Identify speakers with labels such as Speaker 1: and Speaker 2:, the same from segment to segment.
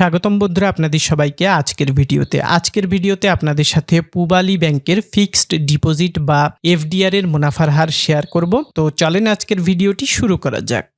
Speaker 1: স্বাগতম বন্ধুরা আপনাদের সবাইকে আজকের ভিডিওতে। আজকের ভিডিওতে আপনাদের সাথে পুবালি ব্যাংকের ফিক্সড ডিপোজিট বা এফডিআর এর মুনাফার হার শেয়ার করব। তো চলেন আজকের ভিডিওটি শুরু করা যাক।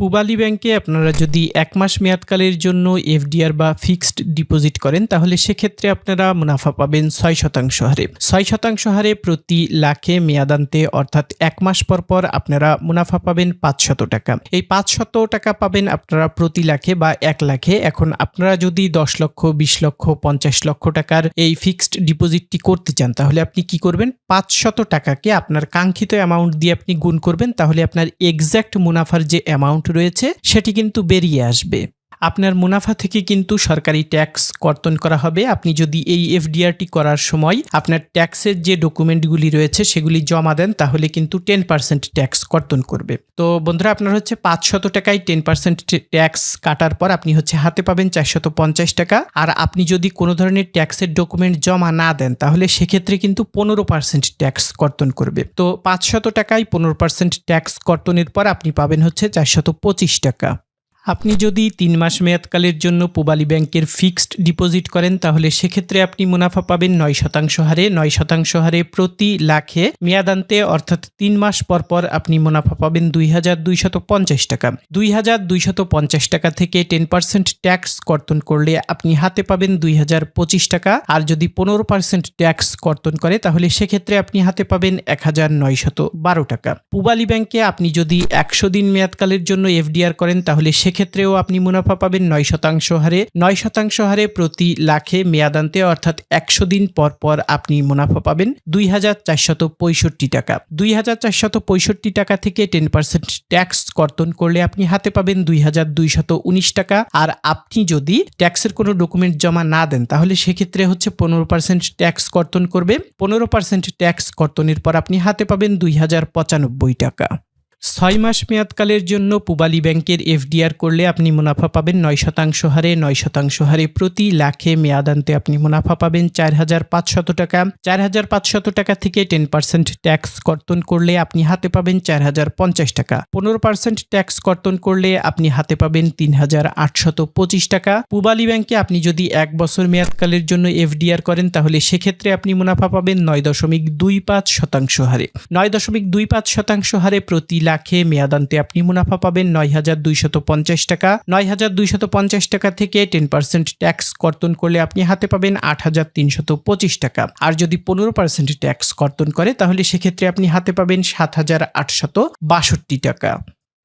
Speaker 1: পুবালি ব্যাংকে আপনারা যদি এক মাস মেয়াদকালের জন্য এফডিআর বা ফিক্সড ডিপোজিট করেন, তাহলে সেক্ষেত্রে আপনারা মুনাফা পাবেন ছয় শতাংশ হারে। ছয় শতাংশ হারে প্রতি লাখে মেয়াদান্তে, অর্থাৎ এক মাস পর পর আপনারা মুনাফা পাবেন পাঁচশত টাকা। এই পাঁচশত টাকা পাবেন আপনারা প্রতি লাখে বা এক লাখে। এখন আপনারা যদি দশ লক্ষ, বিশ লক্ষ, পঞ্চাশ লক্ষ টাকার এই ফিক্সড ডিপোজিটটি করতে চান, তাহলে আপনি কি করবেন? পাঁচশত টাকাকে আপনার কাঙ্ক্ষিত অ্যামাউন্ট দিয়ে আপনি গুণ করবেন, তাহলে আপনার এক্স্যাক্ট মুনাফার যে অ্যামাউন্ট রয়েছে সেটি কিন্তু বেরিয়ে আসবে। আপনার মুনাফা থেকে কিন্তু সরকারি ট্যাক্স কর্তন করা হবে। আপনি যদি এই এফডিআরটি করার সময় আপনার ট্যাক্সের যে ডকুমেন্টগুলি রয়েছে সেগুলি জমা দেন, তাহলে কিন্তু টেন পার্সেন্ট ট্যাক্স কর্তন করবে। তো বন্ধুরা, আপনার হচ্ছে পাঁচশত টাকায় টেন পার্সেন্ট ট্যাক্স কাটার পর আপনি হচ্ছে হাতে পাবেন চারশত পঞ্চাশ টাকা। আর আপনি যদি কোনো ধরনের ট্যাক্সের ডকুমেন্ট জমা না দেন, তাহলে সেক্ষেত্রে কিন্তু পনেরো পার্সেন্ট ট্যাক্স কর্তন করবে। তো পাঁচশত টাকায় পনেরো পার্সেন্ট ট্যাক্স কর্তনের পর আপনি পাবেন হচ্ছে চারশত পঁচিশ টাকা। আপনি যদি তিন মাস মেয়াদকালের জন্য পুবালি ব্যাংকের ফিক্সড ডিপোজিট করেন, তাহলে সেক্ষেত্রে আপনি মুনাফা পাবেন নয় শতাংশ হারে। নয় শতাংশ হারে প্রতি লাখে মেয়াদান্তে, অর্থাৎ তিন মাস পর পর আপনি মুনাফা পাবেন দুই হাজার দুইশত পঞ্চাশ টাকা। দুই হাজার দুইশত পঞ্চাশ টাকা থেকে টেন পার্সেন্ট ট্যাক্স কর্তন করলে আপনি হাতে পাবেন দুই হাজার পঁচিশ টাকা। আর যদি পনেরো পার্সেন্ট ট্যাক্স কর্তন করে, তাহলে সেক্ষেত্রে আপনি হাতে পাবেন এক হাজার নয়শত বারো টাকা। পুবালি ব্যাংকে আপনি যদি একশো দিন মেয়াদকালের জন্য এফডিআর করেন, তাহলে সে ক্ষেত্রেও আপনি মুনাফা পাবেন নয় শতাংশ হারে। নয় শতাংশ হারে প্রতি লাখে মেয়াদান্তে অর্থাৎ একশো দিন পর পর আপনি মুনাফা পাবেন দুই হাজার চারশত পঁয়ষট্টি টাকা। দুই হাজার চারশত পঁয়ষট্টি টাকা থেকে টেন পার্সেন্ট ট্যাক্স কর্তন করলে আপনি হাতে পাবেন দুই হাজার দুইশত উনিশ টাকা। আর আপনি যদি ট্যাক্সের কোনো ডকুমেন্ট জমা না দেন, তাহলে সেক্ষেত্রে হচ্ছে পনেরো পার্সেন্ট ট্যাক্স কর্তন করবে। পনেরো পার্সেন্ট ট্যাক্স কর্তনের পর আপনি হাতে পাবেন দুই হাজার পঁচানব্বই টাকা। ছয় মাস মেয়াদকালের জন্য পুবালি ব্যাংকের এফডিআর করলে আপনি মুনাফা পাবেন নয় শতাংশ হারে, নয় শতাংশ হারে প্রতি লাখে মেয়াদান্তে আপনি মুনাফা পাবেন চার হাজার পাঁচশত টাকা। চার হাজার পাঁচশত টাকা থেকে টেন পার্সেন্ট ট্যাক্স কর্তন করলে আপনি হাতে পাবেন চার হাজার পঞ্চাশ টাকা। পনেরো পার্সেন্ট ট্যাক্স কর্তন করলে আপনি হাতে পাবেন তিন হাজার আটশত পঁচিশ টাকা। পুবালি ব্যাংকে আপনি যদি এক বছর মেয়াদকালের জন্য এফডিআর করেন, তাহলে সেক্ষেত্রে আপনি মুনাফা পাবেন নয় দশমিক দুই পাঁচ শতাংশ হারে। নয় দশমিক দুই পাঁচ শতাংশ হারে প্রতি লাখ লাখে মেয়াদান্তে আপনি মুনাফা পাবেন নয় হাজার দুইশত পঞ্চাশ টাকা। নয় হাজার দুইশত পঞ্চাশ টাকা থেকে টেন পার্সেন্ট ট্যাক্স কর্তন করলে আপনি হাতে পাবেন আট হাজার তিনশত পঁচিশ টাকা। আর যদি পনেরো পার্সেন্ট ট্যাক্স কর্তন করে, তাহলে সেক্ষেত্রে আপনি হাতে পাবেন সাত হাজার আটশত বাষট্টি টাকা।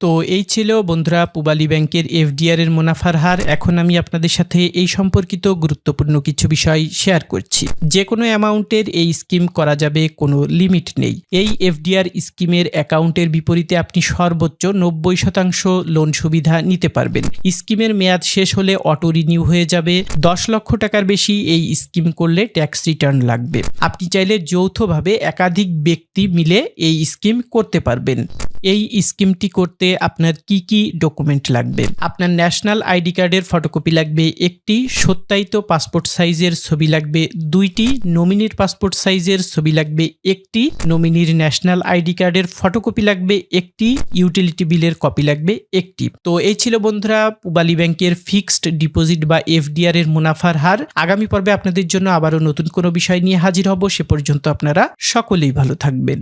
Speaker 1: তো এই ছিল বন্ধুরা পুবালি ব্যাংকের এফডিআর এর মুনাফার হার। এখন আমি আপনাদের সাথে এই সম্পর্কিত গুরুত্বপূর্ণ কিছু বিষয় শেয়ার করছি। যে কোনো অ্যামাউন্টের এই স্কিম করা যাবে, কোনো লিমিট নেই। এই এফডিআর স্কিমের অ্যাকাউন্টের বিপরীতে আপনি সর্বোচ্চ নব্বই শতাংশ লোন সুবিধা নিতে পারবেন। স্কিমের মেয়াদ শেষ হলে অটো রিনিউ হয়ে যাবে। দশ লক্ষ টাকার বেশি এই স্কিম করলে ট্যাক্স রিটার্ন লাগবে। আপনি চাইলে যৌথভাবে একাধিক ব্যক্তি মিলে এই স্কিম করতে পারবেন। এই স্কিমটি করতে আপনার কি কি ডকুমেন্ট লাগবে? আপনার ন্যাশনাল আইডি কার্ডের ফটোকপি লাগবে, একটি সত্যায়িত পাসপোর্ট সাইজের ছবি লাগবে, দুইটি নমিনির পাসপোর্ট সাইজের ছবি লাগবে, একটি নমিনির ন্যাশনাল আইডি কার্ডের ফটোকপি লাগবে, একটি ইউটিলিটি বিলের কপি লাগবে, একটি। তো এই ছিল বন্ধুরা পুবালি ব্যাংকের ফিক্সড ডিপোজিট বা এফডিআর এর মুনাফার হার। আগামী পর্বে আপনাদের জন্য আবারও নতুন কোনো বিষয় নিয়ে হাজির হব, সে পর্যন্ত আপনারা সকলেই ভালো থাকবেন।